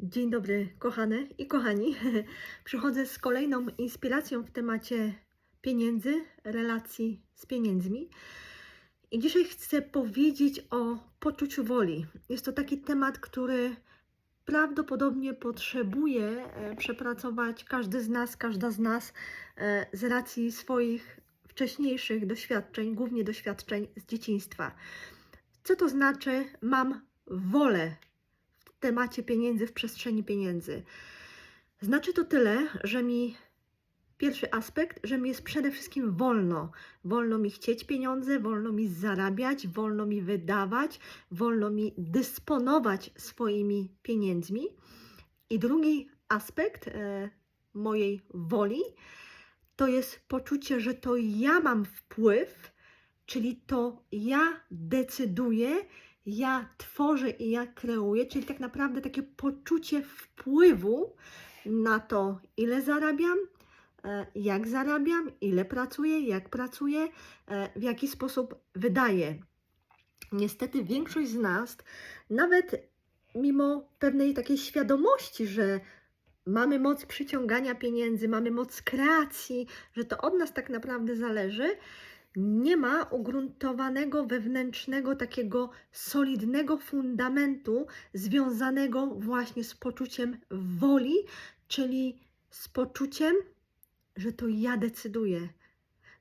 Dzień dobry, kochane i kochani. Przychodzę z kolejną inspiracją w temacie pieniędzy, relacji z pieniędzmi. I dzisiaj chcę powiedzieć o poczuciu woli. Jest to taki temat, który prawdopodobnie potrzebuje e, przepracować każdy z nas, każda z nas e, z racji swoich wcześniejszych doświadczeń, głównie doświadczeń z dzieciństwa. Co to znaczy mam wolę temacie pieniędzy, w przestrzeni pieniędzy? Znaczy to tyle, że mi pierwszy aspekt, że mi jest przede wszystkim wolno. Wolno mi chcieć pieniądze, wolno mi zarabiać, wolno mi wydawać, wolno mi dysponować swoimi pieniędzmi. I drugi aspekt e, mojej woli to jest poczucie, że to ja mam wpływ, czyli to ja decyduję, ja tworzę i ja kreuję, czyli tak naprawdę takie poczucie wpływu na to, ile zarabiam, e, jak zarabiam, ile pracuję, jak pracuję, e, w jaki sposób wydaję. Niestety większość z nas, nawet mimo pewnej takiej świadomości, że mamy moc przyciągania pieniędzy, mamy moc kreacji, że to od nas tak naprawdę zależy, nie ma ugruntowanego wewnętrznego, takiego solidnego fundamentu związanego właśnie z poczuciem woli, czyli z poczuciem, że to ja decyduję,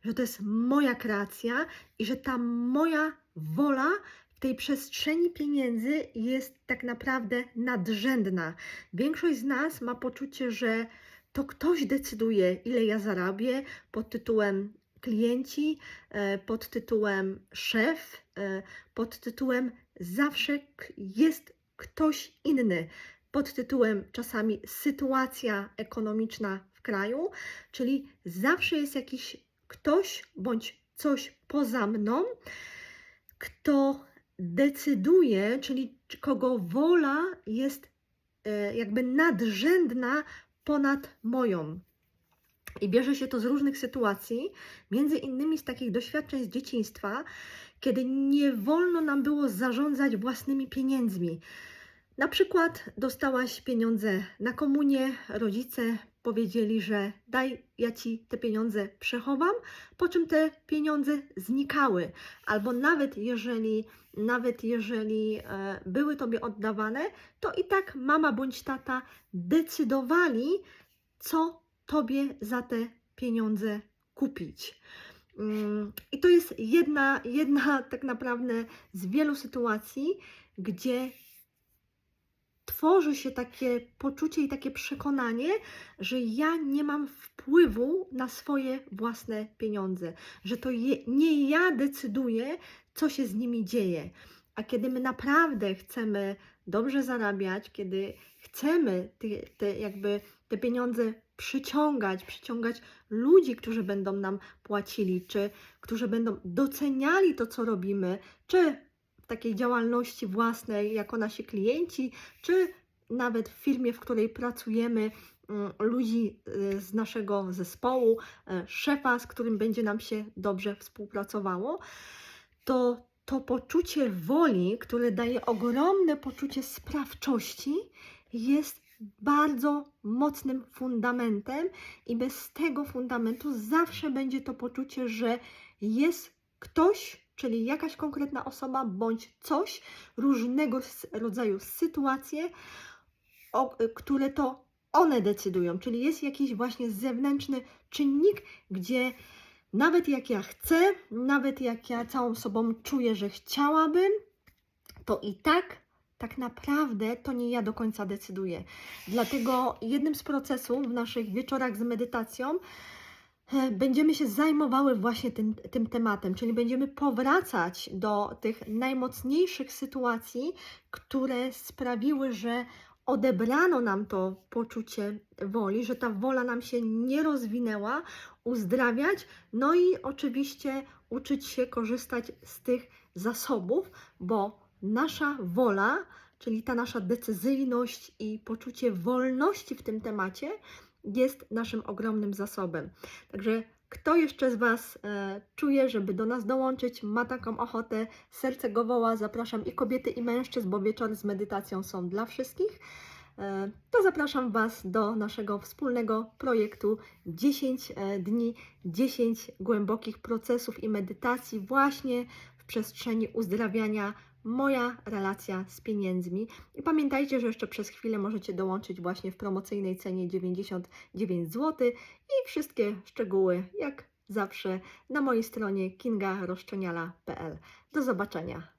że to jest moja kreacja i że ta moja wola w tej przestrzeni pieniędzy jest tak naprawdę nadrzędna. Większość z nas ma poczucie, że to ktoś decyduje, ile ja zarabię, pod tytułem klienci, e, pod tytułem szef, e, pod tytułem zawsze jest ktoś inny, pod tytułem czasami sytuacja ekonomiczna w kraju, czyli zawsze jest jakiś ktoś bądź coś poza mną, kto decyduje, czyli kogo wola jest e, jakby nadrzędna ponad moją. I bierze się to z różnych sytuacji, między innymi z takich doświadczeń z dzieciństwa, kiedy nie wolno nam było zarządzać własnymi pieniędzmi. Na przykład dostałaś pieniądze na komunię, rodzice powiedzieli, że daj, ja ci te pieniądze przechowam, po czym te pieniądze znikały. Albo nawet jeżeli, nawet jeżeli e, były tobie oddawane, to i tak mama bądź tata decydowali, co tobie za te pieniądze kupić. Mm, I to jest jedna, jedna tak naprawdę z wielu sytuacji, gdzie tworzy się takie poczucie i takie przekonanie, że ja nie mam wpływu na swoje własne pieniądze, że to je, nie ja decyduję, co się z nimi dzieje. A kiedy my naprawdę chcemy dobrze zarabiać, kiedy chcemy te, te, jakby te pieniądze przyciągać, przyciągać ludzi, którzy będą nam płacili, czy którzy będą doceniali to, co robimy, czy w takiej działalności własnej jako nasi klienci, czy nawet w firmie, w której pracujemy, mm, ludzi y, z naszego zespołu, e, szefa, z którym będzie nam się dobrze współpracowało, to to poczucie woli, które daje ogromne poczucie sprawczości, jest bardzo mocnym fundamentem i bez tego fundamentu zawsze będzie to poczucie, że jest ktoś, czyli jakaś konkretna osoba bądź coś, różnego rodzaju sytuacje, o, które to one decydują, czyli jest jakiś właśnie zewnętrzny czynnik, gdzie nawet jak ja chcę, nawet jak ja całą sobą czuję, że chciałabym, to i tak, tak naprawdę to nie ja do końca decyduję. Dlatego jednym z procesów w naszych wieczorach z medytacją e, będziemy się zajmowały właśnie tym, tym tematem, czyli będziemy powracać do tych najmocniejszych sytuacji, które sprawiły, że odebrano nam to poczucie woli, że ta wola nam się nie rozwinęła, uzdrawiać, no i oczywiście uczyć się korzystać z tych zasobów, bo nasza wola, czyli ta nasza decyzyjność i poczucie wolności w tym temacie jest naszym ogromnym zasobem. Także kto jeszcze z Was e, czuje, żeby do nas dołączyć, ma taką ochotę, serce go woła, zapraszam i kobiety, i mężczyzn, bo wieczory z medytacją są dla wszystkich. e, to zapraszam Was do naszego wspólnego projektu 10 e, dni, 10 głębokich procesów i medytacji właśnie w przestrzeni uzdrawiania moja relacja z pieniędzmi. I pamiętajcie, że jeszcze przez chwilę możecie dołączyć właśnie w promocyjnej cenie 99 zł i wszystkie szczegóły, jak zawsze, na mojej stronie kingaroszczeniala.pl. Do zobaczenia.